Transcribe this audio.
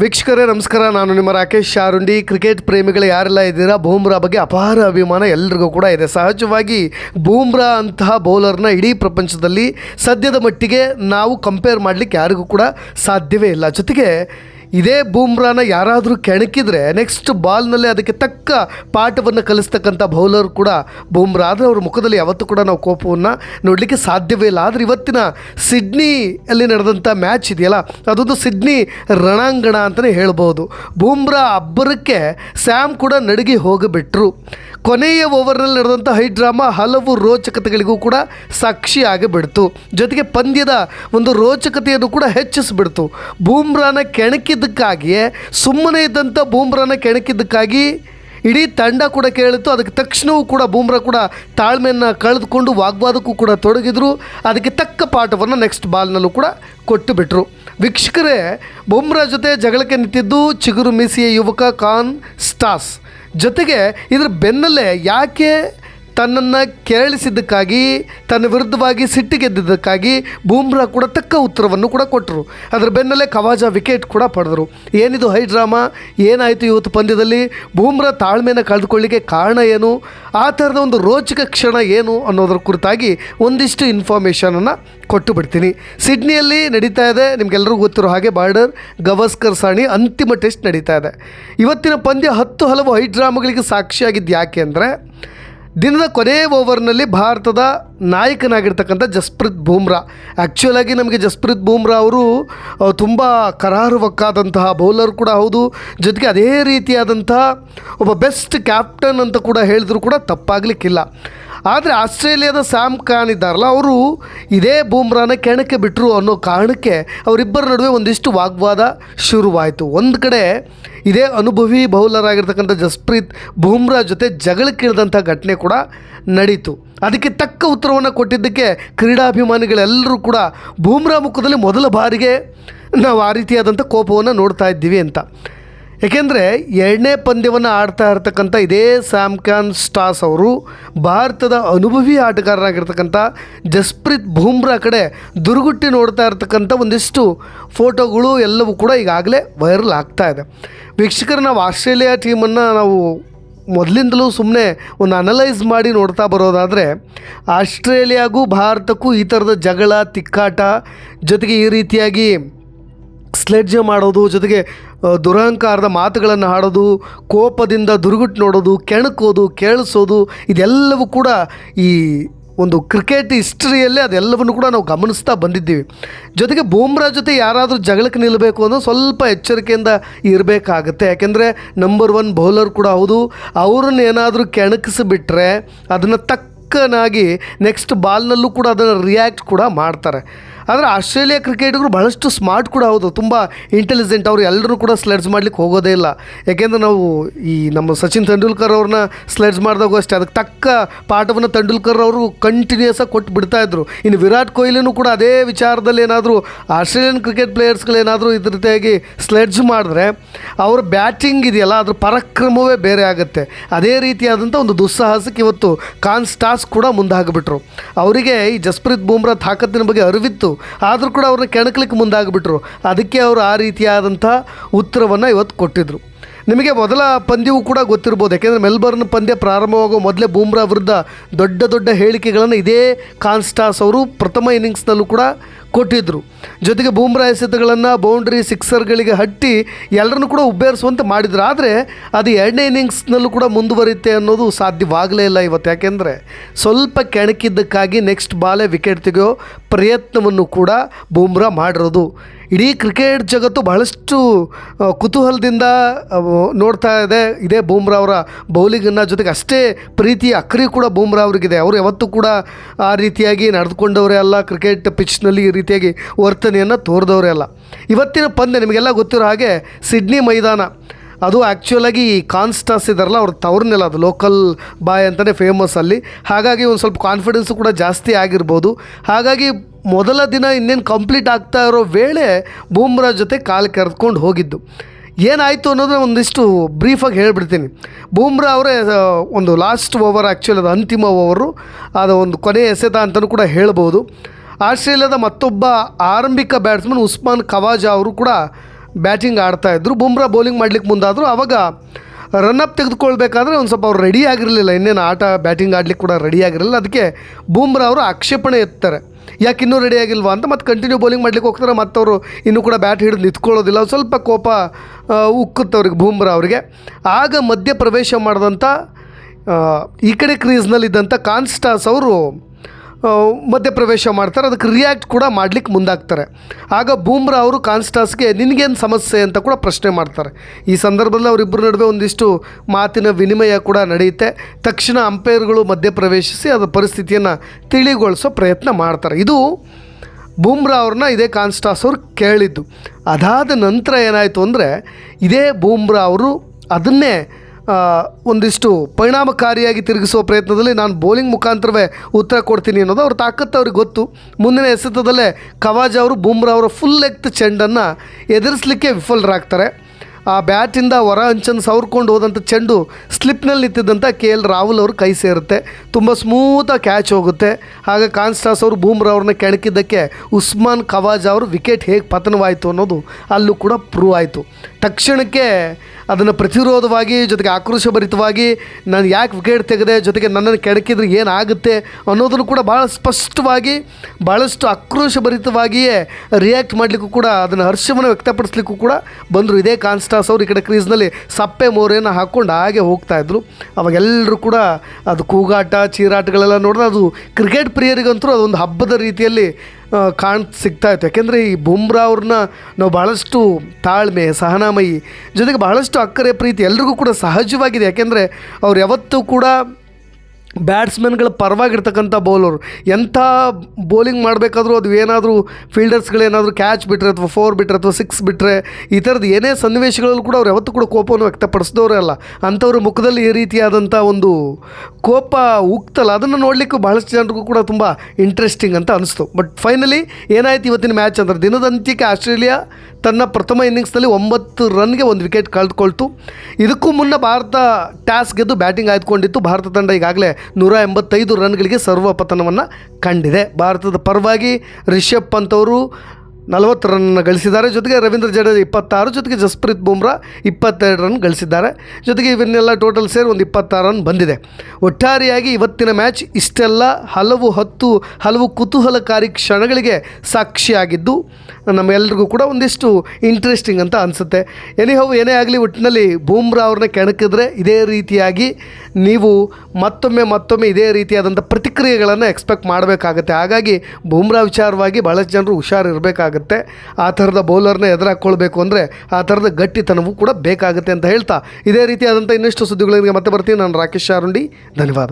ವೀಕ್ಷಕರೇ, ನಮಸ್ಕಾರ. ನಾನು ನಿಮ್ಮ ರಾಕೇಶ್ ಶಾರುಂಡಿ. ಕ್ರಿಕೆಟ್ ಪ್ರೇಮಿಗಳು ಯಾರೆಲ್ಲ ಇದ್ದೀರಾ? ಬೂಮ್ರಾ ಬಗ್ಗೆ ಅಪಾರ ಅಭಿಮಾನ ಎಲ್ರಿಗೂ ಕೂಡ ಇದೆ. ಸಹಜವಾಗಿ ಬೂಮ್ರಾ ಅಂತಹ ಬೌಲರ್ನ ಇಡೀ ಪ್ರಪಂಚದಲ್ಲಿ ಸದ್ಯದ ಮಟ್ಟಿಗೆ ನಾವು ಕಂಪೇರ್ ಮಾಡಲಿಕ್ಕೆ ಯಾರಿಗೂ ಕೂಡ ಸಾಧ್ಯವೇ ಇಲ್ಲ. ಜೊತೆಗೆ ಇದೇ ಬೂಮ್ರಾನ ಯಾರಾದರೂ ಕೆಣಕಿದ್ರೆ ನೆಕ್ಸ್ಟ್ ಬಾಲ್ನಲ್ಲಿ ಅದಕ್ಕೆ ತಕ್ಕ ಪಾಠವನ್ನು ಕಲಿಸ್ತಕ್ಕಂಥ ಬೌಲರ್ ಕೂಡ ಬೂಮ್ರಾ. ಆದರೆ ಅವ್ರ ಮುಖದಲ್ಲಿ ಯಾವತ್ತೂ ಕೂಡ ನಾವು ಕೋಪವನ್ನು ನೋಡಲಿಕ್ಕೆ ಸಾಧ್ಯವೇ ಇಲ್ಲ. ಆದರೆ ಇವತ್ತಿನ ಸಿಡ್ನಿಯಲ್ಲಿ ನಡೆದಂಥ ಮ್ಯಾಚ್ ಇದೆಯಲ್ಲ, ಅದೊಂದು ಸಿಡ್ನಿ ರಣಾಂಗಣ ಅಂತಲೇ ಹೇಳ್ಬೋದು. ಬೂಮ್ರಾ ಅಬ್ಬರಕ್ಕೆ ಸ್ಯಾಮ್ ಕೂಡ ನಡುಗಿ ಹೋಗಿಬಿಟ್ರು. ಕೊನೆಯ ಓವರ್ನಲ್ಲಿ ನಡೆದಂಥ ಹೈ ಡ್ರಾಮಾ ಹಲವು ರೋಚಕತೆಗಳಿಗೂ ಕೂಡ ಸಾಕ್ಷಿಯಾಗಿ ಬಿಡ್ತು. ಜೊತೆಗೆ ಪಂದ್ಯದ ಒಂದು ರೋಚಕತೆಯನ್ನು ಕೂಡ ಹೆಚ್ಚಿಸಿಬಿಡ್ತು. ಬೂಮ್ರಾನ ಕೆಣಕಿದ್ದಕ್ಕಾಗಿಯೇ, ಸುಮ್ಮನೆ ಇದ್ದಂಥ ಬೂಮ್ರಾನ ಕೆಣಕಿದ್ದಕ್ಕಾಗಿ ಇಡೀ ತಂಡ ಕೂಡ ಕೇಳಿತ್ತು. ಅದಕ್ಕೆ ತಕ್ಷಣವೂ ಕೂಡ ಬೂಮ್ರಾ ಕೂಡ ತಾಳ್ಮೆಯನ್ನು ಕಳೆದುಕೊಂಡು ವಾಗ್ವಾದಕ್ಕೂ ಕೂಡ ತೊಡಗಿದ್ರು. ಅದಕ್ಕೆ ತಕ್ಕ ಪಾಠವನ್ನು ನೆಕ್ಸ್ಟ್ ಬಾಲ್ನಲ್ಲೂ ಕೂಡ ಕೊಟ್ಟು ಬಿಟ್ಟರು ವೀಕ್ಷಕರೇ, ಬೂಮ್ರಾ ಜೊತೆ ಜಗಳಕ್ಕೆ ನಿಂತಿದ್ದು ಚಿಗುರು ಮೀಸಿಯ ಯುವಕ ಖಾನ್ ಸ್ಟಾಸ್. ಜೊತೆಗೆ ಇದ್ರ ಬೆನ್ನಲ್ಲೇ ಯಾಕೆ ತನ್ನನ್ನು ಕೆರಳಿಸಿದ್ದಕ್ಕಾಗಿ, ತನ್ನ ವಿರುದ್ಧವಾಗಿ ಸಿಟ್ಟಿಗೆದ್ದಿದ್ದಕ್ಕಾಗಿ ಬೂಮ್ರಾ ಕೂಡ ತಕ್ಕ ಉತ್ತರವನ್ನು ಕೂಡ ಕೊಟ್ಟರು. ಅದರ ಬೆನ್ನಲ್ಲೇ ಕವಾಜ ವಿಕೆಟ್ ಕೂಡ ಪಡೆದರು. ಏನಿದು ಹೈ ಡ್ರಾಮಾ? ಏನಾಯಿತು ಇವತ್ತು ಪಂದ್ಯದಲ್ಲಿ? ಬೂಮ್ರಾ ತಾಳ್ಮೆಯನ್ನು ಕಳೆದುಕೊಳ್ಳಿಕ್ಕೆ ಕಾರಣ ಏನು? ಆ ಥರದ ಒಂದು ರೋಚಕ ಕ್ಷಣ ಏನು ಅನ್ನೋದ್ರ ಕುರಿತಾಗಿ ಒಂದಿಷ್ಟು ಇನ್ಫಾರ್ಮೇಷನನ್ನು ಕೊಟ್ಟು ಬಿಡ್ತೀನಿ ಸಿಡ್ನಿಯಲ್ಲಿ ನಡೀತಾ ಇದೆ ನಿಮಗೆಲ್ಲರಿಗೂ ಗೊತ್ತಿರೋ ಹಾಗೆ ಬಾರ್ಡರ್ ಗವಸ್ಕರ್ ಸಾಣಿ ಅಂತಿಮ ಟೆಸ್ಟ್ ನಡೀತಾ ಇದೆ. ಇವತ್ತಿನ ಪಂದ್ಯ ಹತ್ತು ಹಲವು ಹೈ ಡ್ರಾಮಾಗಳಿಗೆ ಸಾಕ್ಷಿಯಾಗಿದ್ದು ಯಾಕೆ ಅಂದರೆ ದಿನದ ಕೊನೆಯ ಓವರ್ನಲ್ಲಿ ಭಾರತದ ನಾಯಕನಾಗಿರ್ತಕ್ಕಂಥ ಜಸ್ಪ್ರೀತ್ ಬೂಮ್ರಾ. ಆ್ಯಕ್ಚುಲಾಗಿ ನಮಗೆ ಜಸ್ಪ್ರೀತ್ ಬೂಮ್ರಾ ಅವರು ತುಂಬ ಕರಾರುವಕ್ಕಾದಂತಹ ಬೌಲರ್ ಕೂಡ ಹೌದು. ಜೊತೆಗೆ ಅದೇ ರೀತಿಯಾದಂತಹ ಒಬ್ಬ ಬೆಸ್ಟ್ ಕ್ಯಾಪ್ಟನ್ ಅಂತ ಕೂಡ ಹೇಳಿದ್ರು ಕೂಡ ತಪ್ಪಾಗಲಿಕ್ಕಿಲ್ಲ. ಆದರೆ ಆಸ್ಟ್ರೇಲಿಯಾದ ಸ್ಯಾಮ್ ಖಾನ್ ಇದ್ದಾರಲ್ಲ, ಅವರು ಇದೇ ಬೂಮ್ರಾನ ಕೆಣಕ್ಕೆ ಬಿಟ್ಟರು ಅನ್ನೋ ಕಾರಣಕ್ಕೆ ಅವರಿಬ್ಬರ ನಡುವೆ ಒಂದಿಷ್ಟು ವಾಗ್ವಾದ ಶುರುವಾಯಿತು. ಒಂದು ಕಡೆ ಇದೇ ಅನುಭವಿ ಬೌಲರ್ ಆಗಿರ್ತಕ್ಕಂಥ ಜಸ್ಪ್ರೀತ್ ಬೂಮ್ರಾ ಜೊತೆ ಜಗಳಕ್ಕಿಳಿದಂಥ ಘಟನೆ ಕೂಡ ನಡೀತು. ಅದಕ್ಕೆ ತಕ್ಕ ಉತ್ತರವನ್ನು ಕೊಟ್ಟಿದ್ದಕ್ಕೆ ಕ್ರೀಡಾಭಿಮಾನಿಗಳೆಲ್ಲರೂ ಕೂಡ ಬೂಮ್ರಾ ಮುಖದಲ್ಲಿ ಮೊದಲ ಬಾರಿಗೆ ನಾವು ಆ ರೀತಿಯಾದಂಥ ಕೋಪವನ್ನು ನೋಡ್ತಾ ಇದ್ದೀವಿ ಅಂತ. ಏಕೆಂದರೆ ಎರಡನೇ ಪಂದ್ಯವನ್ನು ಆಡ್ತಾ ಇರ್ತಕ್ಕಂಥ ಇದೇ ಸ್ಯಾಮ್ ಖಾನ್ ಸ್ಟಾಸ್ ಅವರು ಭಾರತದ ಅನುಭವಿ ಆಟಗಾರರಾಗಿರ್ತಕ್ಕಂಥ ಜಸ್ಪ್ರೀತ್ ಬೂಮ್ರಾ ಕಡೆ ದುರುಗುಟ್ಟಿ ನೋಡ್ತಾ ಇರ್ತಕ್ಕಂಥ ಒಂದಿಷ್ಟು ಫೋಟೋಗಳು ಎಲ್ಲವೂ ಕೂಡ ಈಗಾಗಲೇ ವೈರಲ್ ಆಗ್ತಾ ಇದೆ. ವೀಕ್ಷಕರು, ನಾವು ಆಸ್ಟ್ರೇಲಿಯಾ ಟೀಮನ್ನು ನಾವು ಮೊದಲಿಂದಲೂ ಸುಮ್ಮನೆ ಒಂದು ಅನಲೈಸ್ ಮಾಡಿ ನೋಡ್ತಾ ಬರೋದಾದರೆ, ಆಸ್ಟ್ರೇಲಿಯಾಗೂ ಭಾರತಕ್ಕೂ ಈ ಥರದ ಜಗಳ, ತಿಕ್ಕಾಟ ಜೊತೆಗೆ ಈ ರೀತಿಯಾಗಿ ಸ್ಲೆಡ್ಜ್ ಮಾಡೋದು, ಜೊತೆಗೆ ದುರಹಂಕಾರದ ಮಾತುಗಳನ್ನು ಆಡೋದು ಕೋಪದಿಂದ ದುರುಗುಟ್ಟು ನೋಡೋದು, ಕೆಣಕೋದು, ಕೇಳಿಸೋದು, ಇದೆಲ್ಲವೂ ಕೂಡ ಈ ಒಂದು ಕ್ರಿಕೆಟ್ ಹಿಸ್ಟ್ರಿಯಲ್ಲೇ ಅದೆಲ್ಲವನ್ನು ಕೂಡ ನಾವು ಗಮನಿಸ್ತಾ ಬಂದಿದ್ದೀವಿ. ಜೊತೆಗೆ ಬೂಮ್ರಾ ಜೊತೆ ಯಾರಾದರೂ ಜಗಳಕ್ಕೆ ನಿಲ್ಲಬೇಕು ಅಂದರೆ ಸ್ವಲ್ಪ ಎಚ್ಚರಿಕೆಯಿಂದ ಇರಬೇಕಾಗತ್ತೆ. ಯಾಕೆಂದರೆ ನಂಬರ್ ಒನ್ ಬೌಲರ್ ಕೂಡ ಹೌದು. ಅವ್ರನ್ನ ಏನಾದರೂ ಕೆಣಕಿಸಿಬಿಟ್ರೆ, ಅದನ್ನು ತಕ್ಕನಾಗಿ ನೆಕ್ಸ್ಟ್ ಬಾಲ್ನಲ್ಲೂ ಕೂಡ ಅದನ್ನು ರಿಯಾಕ್ಟ್ ಕೂಡ ಮಾಡ್ತಾರೆ. ಆದರೆ ಆಸ್ಟ್ರೇಲಿಯಾ ಕ್ರಿಕೆಟಿಗರು ಬಹಳಷ್ಟು ಸ್ಮಾರ್ಟ್ ಕೂಡ ಹೌದು. ತುಂಬ ಇಂಟೆಲಿಜೆಂಟ್ ಅವರು ಎಲ್ಲರೂ ಕೂಡ ಸ್ಲೆಡ್ಜ್ ಮಾಡ್ಲಿಕ್ಕೆ ಹೋಗೋದೇ ಇಲ್ಲ. ಯಾಕೆಂದರೆ ನಾವು ಈ ನಮ್ಮ ಸಚಿನ್ ತೆಂಡೂಲ್ಕರ್ ಅವ್ರನ್ನ ಸ್ಲೆಡ್ಸ್ ಮಾಡಿದಾಗೂ ಅಷ್ಟೇ. ಅದಕ್ಕೆ ತಕ್ಕ ಪಾಠವನ್ನು ತೆಂಡೂಲ್ಕರ್ ಅವರು ಕಂಟಿನ್ಯೂಸ್ ಆಗಿ ಕೊಟ್ಟು ಬಿಡ್ತಾ ಇದ್ರು. ಇನ್ನು ವಿರಾಟ್ ಕೊಹ್ಲಿನೂ ಕೂಡ ಅದೇ ವಿಚಾರದಲ್ಲಿ ಏನಾದರೂ ಆಸ್ಟ್ರೇಲಿಯನ್ ಕ್ರಿಕೆಟ್ ಪ್ಲೇಯರ್ಸ್ಗಳೇನಾದರೂ ಇದ್ರ ರೀತಿಯಾಗಿ ಸ್ಲೆಡ್ಜ್ ಮಾಡಿದ್ರೆ ಅವ್ರ ಬ್ಯಾಟಿಂಗ್ ಇದೆಯಲ್ಲ, ಅದ್ರ ಪರಾಕ್ರಮವೇ ಬೇರೆ ಆಗುತ್ತೆ. ಅದೇ ರೀತಿಯಾದಂಥ ಒಂದು ದುಸ್ಸಾಹಸಕ್ಕೆ ಇವತ್ತು ಕಾನ್ ಸ್ಟಾಸ್ ಕೂಡ ಮುಂದಾಗಿಬಿಟ್ರು. ಅವರಿಗೆ ಈ ಜಸ್ಪ್ರೀತ್ ಬೂಮ್ರಾ ತಾಕತ್ತಿನ ಬಗ್ಗೆ ಅರಿವಿತ್ತು. ಆದರೂ ಕೂಡ ಅವ್ರನ್ನ ಕೆಣಕ್ಲಿಕ್ಕೆ ಮುಂದಾಗಿಬಿಟ್ರು. ಅದಕ್ಕೆ ಅವರು ಆ ರೀತಿಯಾದಂಥ ಉತ್ತರವನ್ನು ಇವತ್ತು ಕೊಟ್ಟಿದ್ದರು ನಿಮಗೆ ಮೊದಲ ಪಂದ್ಯವೂ ಕೂಡ ಗೊತ್ತಿರ್ಬೋದು, ಯಾಕೆಂದರೆ ಮೆಲ್ಬರ್ನ್ ಪಂದ್ಯ ಪ್ರಾರಂಭವಾಗೋ ಮೊದಲೇ ಬೂಮ್ರಾ ವಿರುದ್ಧ ದೊಡ್ಡ ದೊಡ್ಡ ಹೇಳಿಕೆಗಳನ್ನು ಇದೇ ಕಾನ್ಸ್ಟಾಸ್ ಅವರು ಪ್ರಥಮ ಇನ್ನಿಂಗ್ಸ್ನಲ್ಲೂ ಕೂಡ ಕೊಟ್ಟಿದ್ದರು ಜೊತೆಗೆ ಬೂಮ್ರಾ ಎಸೆತಗಳನ್ನು ಬೌಂಡ್ರಿ ಸಿಕ್ಸರ್ಗಳಿಗೆ ಹಟ್ಟಿ ಎಲ್ಲರನ್ನು ಕೂಡ ಉಬ್ಬೇರಿಸುವಂತೆ ಮಾಡಿದ್ರು. ಆದರೆ ಅದು ಎರಡನೇ ಇನ್ನಿಂಗ್ಸ್ನಲ್ಲೂ ಕೂಡ ಮುಂದುವರಿಯುತ್ತೆ ಅನ್ನೋದು ಸಾಧ್ಯವಾಗಲೇ ಇಲ್ಲ ಇವತ್ತು. ಯಾಕೆಂದರೆ ಸ್ವಲ್ಪ ಕೆಣಕಿದ್ದಕ್ಕಾಗಿ ನೆಕ್ಸ್ಟ್ ಬಾಲೆ ವಿಕೆಟ್ ತೆಗೆಯೋ ಪ್ರಯತ್ನವನ್ನು ಕೂಡ ಬೂಮ್ರಾ ಮಾಡಿರೋದು. ಇಡೀ ಕ್ರಿಕೆಟ್ ಜಗತ್ತು ಬಹಳಷ್ಟು ಕುತೂಹಲದಿಂದ ನೋಡ್ತಾ ಇದೆ. ಇದೇ ಬೂಮ್ರಾ ಅವರ ಬೌಲಿಂಗನ್ನು ಜೊತೆಗೆ ಅಷ್ಟೇ ಪ್ರೀತಿ ಅಕ್ರಿ ಕೂಡ ಬೂಮ್ರಾ ಅವ್ರಿಗಿದೆ. ಅವರು ಯಾವತ್ತೂ ಕೂಡ ಆ ರೀತಿಯಾಗಿ ನಡೆದುಕೊಂಡವರೇ ಅಲ್ಲ. ಕ್ರಿಕೆಟ್ ಪಿಚ್ನಲ್ಲಿ ರೀತಿಯಾಗಿ ವರ್ತನೆಯನ್ನು ತೋರಿದವರೇ ಅಲ್ಲ. ಇವತ್ತಿನ ಪಂದ್ಯ ನಿಮಗೆಲ್ಲ ಗೊತ್ತಿರೋ ಹಾಗೆ ಸಿಡ್ನಿ ಮೈದಾನ. ಅದು ಆ್ಯಕ್ಚುಲಾಗಿ ಕಾನ್ಸ್ಟಾಸ್ ಇದಾರಲ್ಲ ಅವ್ರ ತವ್ರನ್ನೆಲ್ಲ ಅದು ಲೋಕಲ್ ಬಾಯ್ ಅಂತಲೇ ಫೇಮಸ್ ಅಲ್ಲಿ. ಹಾಗಾಗಿ ಒಂದು ಸ್ವಲ್ಪ ಕಾನ್ಫಿಡೆನ್ಸು ಕೂಡ ಜಾಸ್ತಿ ಆಗಿರ್ಬೋದು. ಹಾಗಾಗಿ ಮೊದಲ ದಿನ ಇನ್ನೇನು ಕಂಪ್ಲೀಟ್ ಆಗ್ತಾ ಇರೋ ವೇಳೆ ಬೂಮ್ರಾ ಜೊತೆ ಕಾಲು ಕರೆದುಕೊಂಡು ಹೋಗಿದ್ದು. ಏನಾಯಿತು ಅನ್ನೋದನ್ನ ಒಂದಿಷ್ಟು ಬ್ರೀಫಾಗಿ ಹೇಳಿಬಿಡ್ತೀನಿ. ಬೂಮ್ರಾ ಅವರೇ ಒಂದು ಲಾಸ್ಟ್ ಓವರ್ ಆ್ಯಕ್ಚುಲಿ ಅದು ಅಂತಿಮ ಓವರು ಅದು ಒಂದು ಕೊನೆ ಎಸೆತ ಅಂತಲೂ ಕೂಡ ಹೇಳ್ಬೋದು. ಆಸ್ಟ್ರೇಲಿಯಾದ ಮತ್ತೊಬ್ಬ ಆರಂಭಿಕ ಬ್ಯಾಟ್ಸ್ಮನ್ ಉಸ್ಮಾನ್ ಖವಾಜಾ ಅವರು ಕೂಡ ಬ್ಯಾಟಿಂಗ್ ಆಡ್ತಾ ಇದ್ದರು ಬುಮ್ರಾ ಬೌಲಿಂಗ್ ಮಾಡ್ಲಿಕ್ಕೆ ಮುಂದಾದರು. ಆವಾಗ ರನ್ನಪ್ ತೆಗೆದುಕೊಳ್ಬೇಕಾದ್ರೆ ಒಂದು ಸ್ವಲ್ಪ ಅವ್ರು ರೆಡಿ ಆಗಿರಲಿಲ್ಲ. ಇನ್ನೇನು ಆಟ ಬ್ಯಾಟಿಂಗ್ ಆಡ್ಲಿಕ್ಕೆ ಕೂಡ ರೆಡಿ ಆಗಿರಲಿಲ್ಲ. ಅದಕ್ಕೆ ಬೂಮ್ರಾ ಅವರು ಆಕ್ಷೇಪಣೆ ಎತ್ತಾರೆ. ಯಾಕೆ ಇನ್ನೂ ರೆಡಿ ಆಗಿಲ್ವಾ ಅಂತ ಮತ್ತೆ ಕಂಟಿನ್ಯೂ ಬೌಲಿಂಗ್ ಮಾಡ್ಲಿಕ್ಕೆ ಹೋಗ್ತಾರೆ. ಮತ್ತು ಅವರು ಇನ್ನೂ ಕೂಡ ಬ್ಯಾಟ್ ಹಿಡಿದು ನಿಂತ್ಕೊಳ್ಳೋದಿಲ್ಲ. ಸ್ವಲ್ಪ ಕೋಪ ಉಕ್ಕುತ್ತೆ ಅವ್ರಿಗೆ ಬೂಮ್ರಾ ಅವರಿಗೆ. ಆಗ ಮಧ್ಯ ಪ್ರವೇಶ ಮಾಡಿದಂಥ ಈ ಕಡೆ ಕ್ರೀಸ್ನಲ್ಲಿದ್ದಂಥ ಕಾನ್ಸ್ಟಾಸ್ ಅವರು ಮಧ್ಯಪ್ರವೇಶ ಮಾಡ್ತಾರೆ. ಅದಕ್ಕೆ ರಿಯಾಕ್ಟ್ ಕೂಡ ಮಾಡ್ಲಿಕ್ಕೆ ಮುಂದಾಗ್ತಾರೆ. ಆಗ ಬೂಮ್ರಾ ಅವರು ಕಾನ್ಸ್ಟಾಸ್ಗೆ ನಿನಗೇನು ಸಮಸ್ಯೆ ಅಂತ ಕೂಡ ಪ್ರಶ್ನೆ ಮಾಡ್ತಾರೆ. ಈ ಸಂದರ್ಭದಲ್ಲಿ ಅವರಿಬ್ಬರ ನಡುವೆ ಒಂದಿಷ್ಟು ಮಾತಿನ ವಿನಿಮಯ ಕೂಡ ನಡೆಯುತ್ತೆ. ತಕ್ಷಣ ಅಂಪೈರ್ಗಳು ಮಧ್ಯಪ್ರವೇಶಿಸಿ ಅದರ ಪರಿಸ್ಥಿತಿಯನ್ನು ತಿಳಿಗೊಳಿಸೋ ಪ್ರಯತ್ನ ಮಾಡ್ತಾರೆ. ಇದು ಬೂಮ್ರಾ ಅವ್ರನ್ನ ಇದೇ ಕಾನ್ಸ್ಟಾಸ್ ಅವರು ಕೇಳಿದ್ದು. ಅದಾದ ನಂತರ ಏನಾಯಿತು ಅಂದರೆ, ಇದೇ ಬೂಮ್ರಾ ಅವರು ಅದನ್ನೇ ಒಂದಿಷ್ಟು ಪರಿಣಾಮಕಾರಿಯಾಗಿ ತಿರುಗಿಸುವ ಪ್ರಯತ್ನದಲ್ಲಿ ನಾನು ಬೌಲಿಂಗ್ ಮುಖಾಂತರವೇ ಉತ್ತರ ಕೊಡ್ತೀನಿ ಅನ್ನೋದು ಅವ್ರ ತಾಕತ್ತು ಅವ್ರಿಗೆ ಗೊತ್ತು. ಮುಂದಿನ ಎಸೆತದಲ್ಲೇ ಕವಾಜ್ ಅವರು, ಬುಮ್ರಾ ಅವರ ಫುಲ್ ಲೆಗ್ತ್ ಚೆಂಡನ್ನು ಎದುರಿಸಲಿಕ್ಕೆ ವಿಫಲರಾಗ್ತಾರೆ. ಆ ಬ್ಯಾಟಿಂದ ಹೊರ ಅಂಚನ್ನು ಸವರ್ಕೊಂಡು ಹೋದಂಥ ಚೆಂಡು ಸ್ಲಿಪ್ನಲ್ಲಿ ನಿಂತಿದ್ದಂಥ ಕೆ ಎಲ್ ರಾಹುಲ್ ಅವರು ಕೈ ಸೇರುತ್ತೆ. ತುಂಬ ಸ್ಮೂತಾಗಿ ಕ್ಯಾಚ್ ಹೋಗುತ್ತೆ. ಆಗ ಕಾನ್ಸ್ಟಾಸ್ ಅವರು, ಬೂಮ್ರಾ ಅವ್ರನ್ನ ಕೆಣಕಿದ್ದಕ್ಕೆ ಉಸ್ಮಾನ್ ಖವಾಜ್ ಅವರು ವಿಕೆಟ್ ಹೇಗೆ ಪತನವಾಯಿತು ಅನ್ನೋದು ಅಲ್ಲೂ ಕೂಡ ಪ್ರೂವ್ ಆಯಿತು. ತಕ್ಷಣಕ್ಕೆ ಅದನ್ನು ಪ್ರತಿರೋಧವಾಗಿ, ಜೊತೆಗೆ ಆಕ್ರೋಶಭರಿತವಾಗಿ ನಾನು ಯಾಕೆ ವಿಕೆಟ್ ತೆಗೆದೆ, ಜೊತೆಗೆ ನನ್ನನ್ನು ಕೆಡಕಿದ್ರೆ ಏನಾಗುತ್ತೆ ಅನ್ನೋದನ್ನು ಕೂಡ ಭಾಳ ಸ್ಪಷ್ಟವಾಗಿ ಭಾಳಷ್ಟು ಆಕ್ರೋಶಭರಿತವಾಗಿಯೇ ರಿಯಾಕ್ಟ್ ಮಾಡಲಿಕ್ಕೂ ಕೂಡ, ಅದನ್ನು ಹರ್ಷವನ್ನು ವ್ಯಕ್ತಪಡಿಸ್ಲಿಕ್ಕೂ ಕೂಡ ಬಂದರು. ಇದೇ ಕಾನ್ಸ್ಟಾಸ್ ಅವರು ಈ ಕಡೆ ಕ್ರೀಸ್ನಲ್ಲಿ ಸಪ್ಪೆ ಮೋರೆಯನ್ನು ಹಾಕ್ಕೊಂಡು ಹಾಗೆ ಹೋಗ್ತಾಯಿದ್ರು ಅವಾಗೆಲ್ಲರೂ ಕೂಡ ಅದು ಕೂಗಾಟ, ಚೀರಾಟಗಳೆಲ್ಲ ನೋಡಿದ್ರೆ ಅದು ಕ್ರಿಕೆಟ್ ಪ್ರಿಯರಿಗಂತೂ ಅದೊಂದು ಹಬ್ಬದ ರೀತಿಯಲ್ಲಿ ಕಾಣ್ ಸಿಗ್ತಾ ಇತ್ತು. ಯಾಕೆಂದರೆ ಈ ಬುಮ್ರಾ ಅವ್ರನ್ನ ನಾವು ಭಾಳಷ್ಟು ತಾಳ್ಮೆ, ಸಹನಾಮಯಿ ಜೊತೆಗೆ ಬಹಳಷ್ಟು ಅಕ್ಕರೆ ಪ್ರೀತಿ ಎಲ್ರಿಗೂ ಕೂಡ ಸಹಜವಾಗಿದೆ. ಯಾಕೆಂದರೆ ಅವ್ರು ಯಾವತ್ತೂ ಕೂಡ ಬ್ಯಾಟ್ಸ್ಮನ್ಗಳ ಪರವಾಗಿರ್ತಕ್ಕಂಥ ಬೌಲರ್. ಎಂಥ ಬೌಲಿಂಗ್ ಮಾಡಬೇಕಾದ್ರೂ ಅದು ಏನಾದರೂ ಫೀಲ್ಡರ್ಸ್ಗಳೇನಾದರೂ ಕ್ಯಾಚ್ ಬಿಟ್ಟರೆ ಅಥವಾ ಫೋರ್ ಬಿಟ್ಟರೆ ಅಥವಾ ಸಿಕ್ಸ್ ಬಿಟ್ಟರೆ ಈ ಥರದ್ದು ಏನೇ ಸನ್ನಿವೇಶಗಳಲ್ಲೂ ಕೂಡ ಅವ್ರು ಯಾವತ್ತೂ ಕೂಡ ಕೋಪವನ್ನು ವ್ಯಕ್ತಪಡಿಸಿದವರೇ ಅಲ್ಲ. ಅಂಥವ್ರ ಮುಖದಲ್ಲಿ ಈ ರೀತಿಯಾದಂಥ ಒಂದು ಕೋಪ ಉಕ್ತಲ್ಲ, ಅದನ್ನು ನೋಡಲಿಕ್ಕೂ ಬಹಳಷ್ಟು ಜನರಿಗೂ ಕೂಡ ತುಂಬ ಇಂಟ್ರೆಸ್ಟಿಂಗ್ ಅಂತ ಅನಿಸ್ತು. ಬಟ್ ಫೈನಲಿ ಏನಾಯ್ತು ಇವತ್ತಿನ ಮ್ಯಾಚ್ ಅಂದರೆ ದಿನದಂತ್ಯಕ್ಕೆ ಆಸ್ಟ್ರೇಲಿಯಾ ತನ್ನ ಪ್ರಥಮ ಇನ್ನಿಂಗ್ಸ್ನಲ್ಲಿ ಒಂಬತ್ತು ರನ್ಗೆ ಒಂದು ವಿಕೆಟ್ ಕಳೆದುಕೊಳ್ತು. ಇದಕ್ಕೂ ಮುನ್ನ ಭಾರತ ಟಾಸ್ ಗೆದ್ದು ಬ್ಯಾಟಿಂಗ್ ಆಯ್ದುಕೊಂಡಿತ್ತು. ಭಾರತ ತಂಡ ಈಗಾಗಲೇ ನೂರ ಎಂಬತ್ತೈದು ರನ್ಗಳಿಗೆ ಸರ್ವಪತನವನ್ನು ಕಂಡಿದೆ. ಭಾರತದ ಪರವಾಗಿ ರಿಷಬ್ ಪಂತ್ ಅವರು ನಲವತ್ತು ರನ್ ಗಳಿಸಿದ್ದಾರೆ. ಜೊತೆಗೆ ರವೀಂದ್ರ ಜಡೇಜಾ ಇಪ್ಪತ್ತಾರು, ಜೊತೆಗೆ ಜಸ್ಪ್ರೀತ್ ಬುಮ್ರಾ ಇಪ್ಪತ್ತೆರಡು ರನ್ ಗಳಿಸಿದ್ದಾರೆ. ಜೊತೆಗೆ ಇವನ್ನೆಲ್ಲ ಟೋಟಲ್ ಸೇರಿ ಒಂದು ಇಪ್ಪತ್ತಾರು ರನ್ ಬಂದಿದೆ. ಒಟ್ಟಾರೆಯಾಗಿ ಇವತ್ತಿನ ಮ್ಯಾಚ್ ಇಷ್ಟೆಲ್ಲ ಹಲವು ಹತ್ತು, ಹಲವು ಕುತೂಹಲಕಾರಿ ಕ್ಷಣಗಳಿಗೆ ಸಾಕ್ಷಿಯಾಗಿದ್ದು, ನಮ್ಮೆಲ್ರಿಗೂ ಕೂಡ ಒಂದಿಷ್ಟು ಇಂಟ್ರೆಸ್ಟಿಂಗ್ ಅಂತ ಅನಿಸುತ್ತೆ. ಎನಿಹೌ ಏನೇ ಆಗಲಿ ಒಟ್ಟಿನಲ್ಲಿ ಬೂಮ್ರಾ ಅವ್ರನ್ನ ಕೆಣಕಿದ್ರೆ ಇದೇ ರೀತಿಯಾಗಿ ನೀವು ಮತ್ತೊಮ್ಮೆ ಮತ್ತೊಮ್ಮೆ ಇದೇ ರೀತಿಯಾದಂಥ ಪ್ರತಿಕ್ರಿಯೆಗಳನ್ನು ಎಕ್ಸ್ಪೆಕ್ಟ್ ಮಾಡಬೇಕಾಗತ್ತೆ. ಹಾಗಾಗಿ ಬೂಮ್ರಾ ವಿಚಾರವಾಗಿ ಭಾಳಷ್ಟು ಜನರು ಹುಷಾರಿರಬೇಕಾಗತ್ತೆ. ಆ ಥರದ ಬೌಲರ್ನ ಎದುರಾಕೊಳ್ಬೇಕು ಅಂದರೆ ಆ ಥರದ ಗಟ್ಟಿತನವೂ ಕೂಡ ಬೇಕಾಗುತ್ತೆ ಅಂತ ಹೇಳ್ತಾ ಇದೇ ರೀತಿಯಾದಂಥ ಇನ್ನಷ್ಟು ಸುದ್ದಿಗಳಿಗೆ ಮತ್ತೆ ಬರ್ತೀನಿ. ನಾನು ರಾಕೇಶ್ ಶಾರುಂಡಿ. ಧನ್ಯವಾದ.